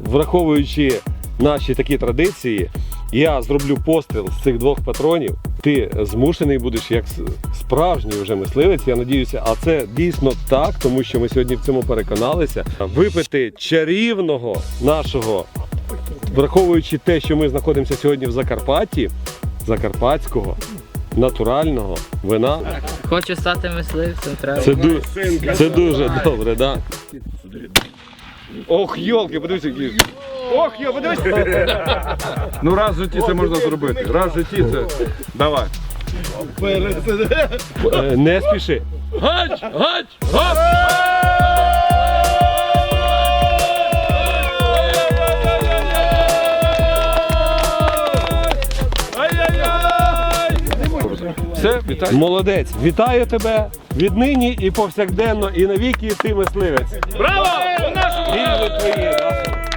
враховуючи наші такі традиції, я зроблю постріл з цих двох патронів. Ти змушений будеш як справжній вже мисливець, я надіюся, а це дійсно так, тому що ми сьогодні в цьому переконалися. Випити чарівного нашого, враховуючи те, що ми знаходимося сьогодні в Закарпатті, закарпатського, натурального вина. Хочу стати мисливцем, треба. Це, ду... це дуже добре, да. Ох, йолки, подивись, які. Ох, йо, подивіться. Ну раз в житті це можна зробити. Раз в житті це. Давай. Е, Не спіши. Гач, гач, гоп! Все, вітаю. Молодець, вітаю тебе віднині і повсякденно, і навіки ти мисливець. Браво! Да.